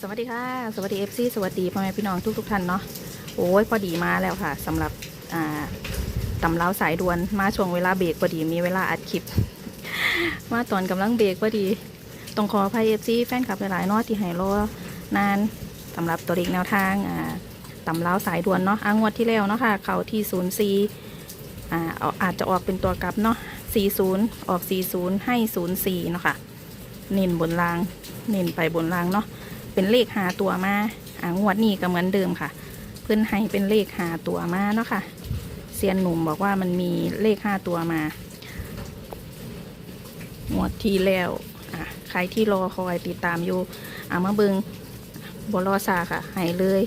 สวัสดีค่ะ สวัสดีเอฟซีสวัสดีพ่อแม่พี่น้องทุกทุกๆท่านเนาะโอ้ยพอดีมาแล้วค่ะสำหรับอ่าตำเล้าสายด่วนมาช่วงเวลาเบรกพอดีมีเวลาอัดคลิป มาตอนกำลังเบรกพอดีต้องขออภัยเอฟซีแฟนคลับหลายๆนาะที่ให้รอนานสำหรับตัวเลขแนวทางอ่าตำเล้าสายด่วนเนาะอางวดที่แล้วเนาะค่ะเข่าที่ศูนย์ซีอ่าอาจจะออกเป็นตัวกลับเนาะ40ออก40ให้04เนาะค่ะเน้นบนรางเน้นไปบนรางเนาะ เป็นเลขหาตัวมาอ่างวดนี้ก็เหมือนเดิมค่ะ เพื่อนให้เป็นเลขหาตัวมาเนาะค่ะเซียนหนุ่มบอกว่ามันมีเลขห้าตัวมางวดที่แล้วอะใครที่รอคอยติดตามอยู่อะมาเบิงบลอซาค่ะให้เลย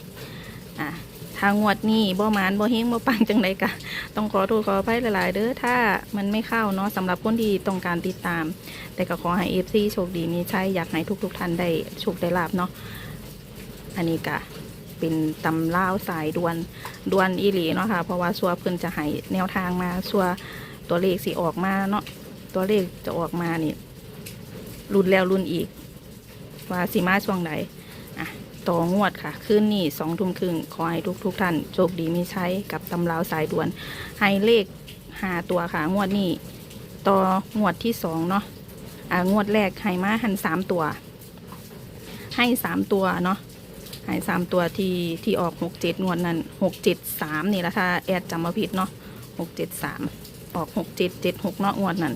อะ ทางงวดนี้บ่หมานบ่เฮงบ่ปังจังไดกะ ต้องขอโทษขออภัยหลายๆเด้อถ้ามันไม่เข้าเนาะสำหรับคนที่ต้องการติดตาม แต่ก็ขอให้เอฟซีโชคดีมีใช่อยากให้ทุก ๆท่านได้โชคได้ลาบเนาะอันนี้ก็เป็นตำล่าวสายดวนดวนอีหลีเนาะค่ะเพราะว่าชัวเพิ่นจะให้แนวทางมาชัวตัวเลขสิออกมาเนาะตัวเลขจะออกมานี่รุนแล้วรุนอีก ว่าสีมาช่วงไหน ต่องวดค่ะ คืนนี้สองทุ่มครึ่งขอให้ทุกๆท่านโชคดีมีใช้กับตำลาวสายด่วน ให้เลขหาตัวค่ะ งวดนี้ต่องวดที่สองเนาะอ่างวดแรกให้มาหันสามตัว ให้สามตัวเนาะให้สามตัวที่ที่ออกหกเจ็ดงวดนั้นหกเจ็ดสามนี่แหละค่ะแอดจำมาผิดเนาะหกเจ็ดสามออกหกเจ็ดเจ็ดหกเนาะงวดนั้น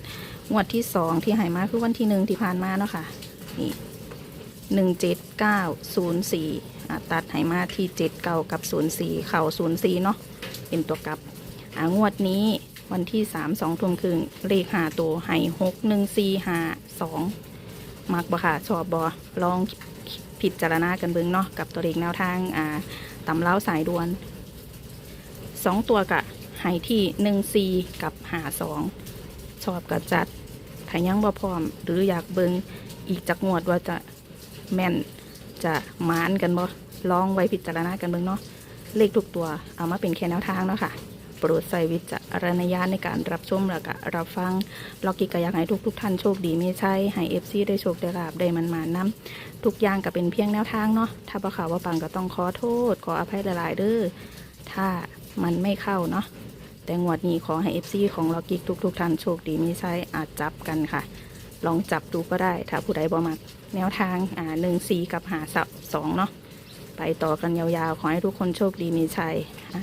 งวดที่สองที่ให้มาคือวันที่หนึ่งที่ผ่านมาเนาะค่ะนี่ หนึ่งเจ็ดเก้าศูนย์สี่ตัดให้มาที่เจ็ดเก้ากับศูนย์สี่เข่าศูนย์สี่เนาะเป็นตัวกลับงวดนี้วันที่สามสองทุ่มครึ่งเลขหาตัวให้หกหนึ่งสี่หาสองมักบ่ค่ะชอบบอลองผิดจารณากันเบิ่งเนาะกับตัวเลขแนวทางอ่าตำเล้าสายดวนสองตัวกะให้ที่หนึ่งสี่กับหาสองชอบกับจัดถ้ายังบ่พร้อมหรืออยากเบิ่งอีกจักงวดว่าจะ แม่นจะหมานกันบ่ลองไว้พิจารณากันเบิ่งเนาะเลขทุกตัวเอามาเป็นแค่แนวทางเนาะค่ะโปรดใส่วิจารณญาณในการรับชมและก็รับฟังเรากิก็อยากให้ทุกทุกๆท่านโชคดีไมีใช่ให้เอฟซีได้โชคได้ลาบได้มันมานํทุกอย่างก็เป็นเพียงแนวทางเนาะถ้าบ่ข่าวว่าปังก็ต้องขอโทษ ขออภัยหลายๆเด้อถ้ามันไม่เข้าเนาะแต่งวดนี้ขอให้เอฟซีของเรากิกทุกๆท่านโชคดีไมีใช่อาจจับกันค่ะ ลองจับดูก็ได้ ถ้าผู้ใดบ่มัก แนวทางอ่าหนึ่งสี่กับหาสับสองเนาะไปต่อกันยาวๆ ขอให้ทุกคนโชคดีมีชัย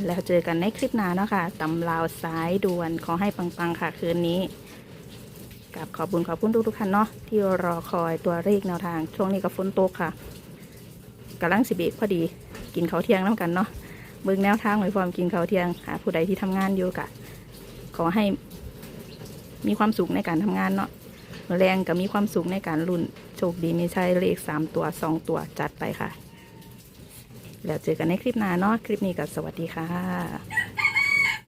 แล้วเจอกันในคลิปหน้าเนาะค่ะตำลาวสายด่วนขอให้ปังๆ ค่ะคืนนี้กับขอบคุณขอบคุณทุกๆท่านเนาะที่รอคอยตัวเลขแนวทาง ช่วงนี้ก็ฝนตกค่ะกำลังสิบเบรกพอดีกินข้าวเที่ยงน้ำกันเนาะเบิ่งแนวทางไว้พร้อมกินข้าวเที่ยงค่ะผู้ใดที่ทำงานอยู่กะ ขอให้มีความสุขในการทำงานเนาะ แรงกับมีความสุขในการลุ้นโชคดีไม่ใช่เลขสามตัวสองตัวจัดไปค่ะ แล้วเจอกันในคลิปหน้าเนาะคลิปนี้ก็สวัสดีค่ะ